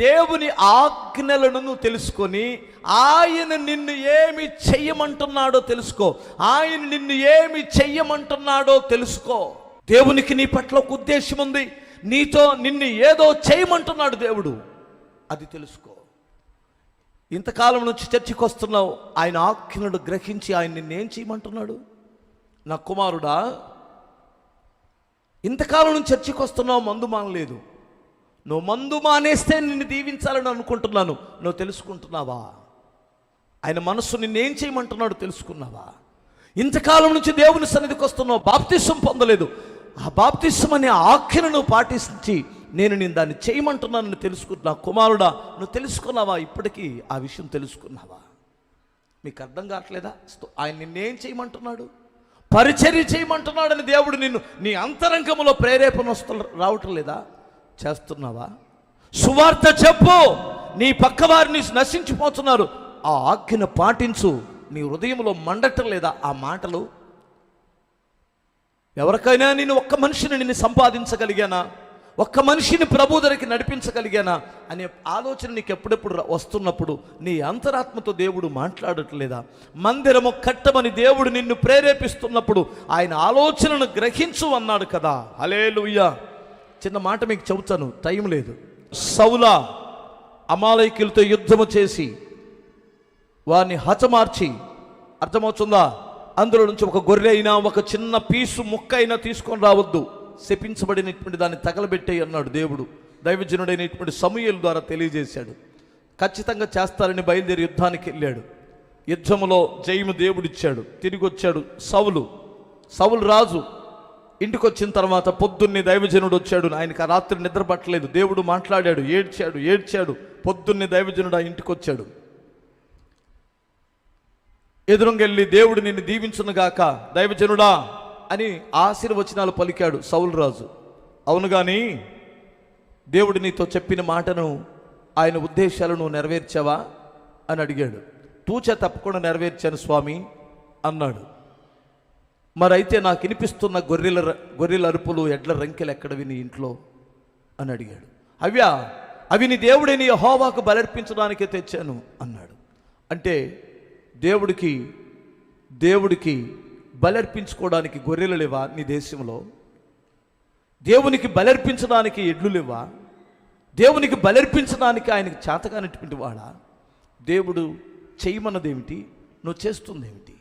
దేవుని ఆజ్ఞలను నువ్వు తెలుసుకొని ఆయన నిన్ను ఏమి చెయ్యమంటున్నాడో తెలుసుకో. ఆయన నిన్ను ఏమి చెయ్యమంటున్నాడో తెలుసుకో. దేవునికి నీ పట్ల ఒక ఉద్దేశం ఉంది. నీతో నిన్ను ఏదో చేయమంటున్నాడు దేవుడు. అది తెలుసుకో. ఇంతకాలం నుంచి చర్చికి వస్తున్నావు. ఆయన ఆజ్ఞలను గ్రహించి ఆయన నిన్నేం చేయమంటున్నాడు? నా కుమారుడా ఇంతకాలం నుంచి చర్చికి వస్తున్నావు మందు మానలేదు. నువ్వు మందు మానేస్తే నిన్ను దీవించాలని అనుకుంటున్నాను. నువ్వు తెలుసుకుంటున్నావా? ఆయన మనస్సు నిన్నేం చేయమంటున్నాడు తెలుసుకున్నావా? ఇంతకాలం నుంచి దేవుని సన్నిధికి వస్తున్నావు బాప్తిసం పొందలేదు. ఆ బాప్తిసం అనే ఆఖ్యను నువ్వు పాటించి నేను నేను దాన్ని చేయమంటున్నానని తెలుసుకుంటున్నా. కుమారుడా నువ్వు తెలుసుకున్నావా? ఇప్పటికీ ఆ విషయం తెలుసుకున్నావా? మీకు అర్థం కావట్లేదా? ఆయన నిన్నేం చేయమంటున్నాడు? పరిచర్య చేయమంటున్నాడని దేవుడు నిన్ను నీ అంతరంగంలో ప్రేరేపణ వస్తు రావటం లేదా? చేస్తున్నావా? సువార్త చెప్పు. నీ పక్కవారిని నశించిపోతున్నారు. ఆ ఆజ్ఞను పాటించు. నీ హృదయంలో మండటం లేదా ఆ మాటలు? ఎవరికైనా నేను ఒక్క మనిషిని నిన్ను సంపాదించగలిగానా? ఒక్క మనిషిని ప్రభు దగ్గరికి నడిపించగలిగానా? అనే ఆలోచన నీకు ఎప్పుడెప్పుడు వస్తున్నప్పుడు నీ అంతరాత్మతో దేవుడు మాట్లాడట్లేదా? మందిరము కట్టమని దేవుడు నిన్ను ప్రేరేపిస్తున్నప్పుడు ఆయన ఆలోచనను గ్రహించు అన్నాడు కదా. హలేలుయ్యా చిన్న మాట మీకు చెబుతాను టైం లేదు. సౌల అమాలయకులతో యుద్ధము చేసి వారిని హతమార్చి అర్థమవుతుందా? అందులో నుంచి ఒక గొర్రె అయినా ఒక చిన్న పీసు ముక్క అయినా తీసుకొని రావద్దు. శపించబడినటువంటి దాన్ని తగలబెట్టే అన్నాడు దేవుడు. దైవజనుడైనటువంటి సమూహల ద్వారా తెలియజేశాడు. ఖచ్చితంగా చేస్తారని బయలుదేరి యుద్ధానికి వెళ్ళాడు. యుద్ధములో జయము దేవుడిచ్చాడు. తిరిగి వచ్చాడు సవులు సవులు రాజు. ఇంటికి వచ్చిన తర్వాత పొద్దున్నే దైవజనుడు వచ్చాడు. ఆయనకు ఆ రాత్రి నిద్ర పట్టలేదు. దేవుడు మాట్లాడాడు ఏడ్చాడు ఏడ్చాడు. పొద్దున్నే దైవజనుడు ఆ ఇంటికి వచ్చాడు ఎదురుంగెళ్ళి దేవుడు నిన్ను దీవించునుగాక దైవజనుడా అని ఆశీర్వచనాలు పలికాడు సౌలరాజు అవును గాని దేవుడు నీతో చెప్పిన మాటను ఆయన ఉద్దేశాలను నెరవేర్చావా? అని అడిగాడు. తూచ తప్పకుండా నెరవేర్చాను స్వామి అన్నాడు. మరైతే నాకు వినిపిస్తున్న గొర్రెల గొర్రెల అరుపులు ఎడ్ల రంకెలు ఎక్కడ విని ఇంట్లో? అని అడిగాడు. అవ్యా అవి నీ దేవుడే నీ హోవాకు బలర్పించడానికే తెచ్చాను అన్నాడు. అంటే దేవుడికి దేవుడికి బలర్పించుకోవడానికి గొర్రెలు లేవా నీ దేశంలో? దేవునికి బలర్పించడానికి ఎడ్లు లేవా? దేవునికి బలర్పించడానికి ఆయనకి చేతకానటువంటి వాడా? దేవుడు చేయమన్నదేమిటి? నువ్వు చేస్తుందేమిటి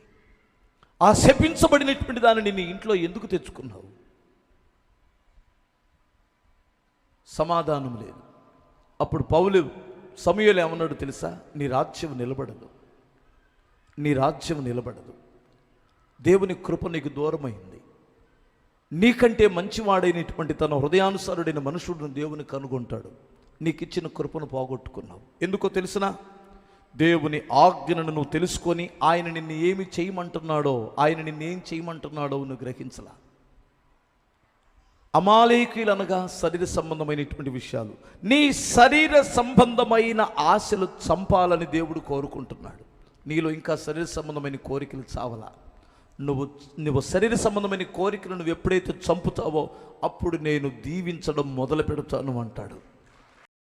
ఆ శపించబడినటువంటి దానిని నీ ఇంట్లో ఎందుకు తెచ్చుకున్నావు? సమాధానం లేదు. అప్పుడు పౌలు సమయంలో ఏమన్నాడు తెలుసా? నీ రాజ్యం నిలబడదు. నీ రాజ్యం నిలబడదు. దేవుని కృప నీకు దూరమైంది. నీకంటే మంచివాడైనటువంటి తన హృదయానుసారుడైన మనుషుడిని దేవుని కనుగొంటాడు. నీకు ఇచ్చిన కృపను పోగొట్టుకున్నావు. ఎందుకో తెలిసినా? దేవుని ఆజ్ఞను నువ్వు తెలుసుకొని ఆయన నిన్ను ఏమి చేయమంటున్నాడో ఆయన నిన్ను ఏం చేయమంటున్నాడో నువ్వు గ్రహించలా. అమాలేకులు అనగా శరీర సంబంధమైనటువంటి విషయాలు. నీ శరీర సంబంధమైన ఆశలు చంపాలని దేవుడు కోరుకుంటున్నాడు. నీలో ఇంకా శరీర సంబంధమైన కోరికలు చావలా. నువ్వు నువ్వు శరీర సంబంధమైన కోరికలు నువ్వు ఎప్పుడైతే చంపుతావో అప్పుడు నేను దీవించడం మొదలు పెడతాను అంటాడు.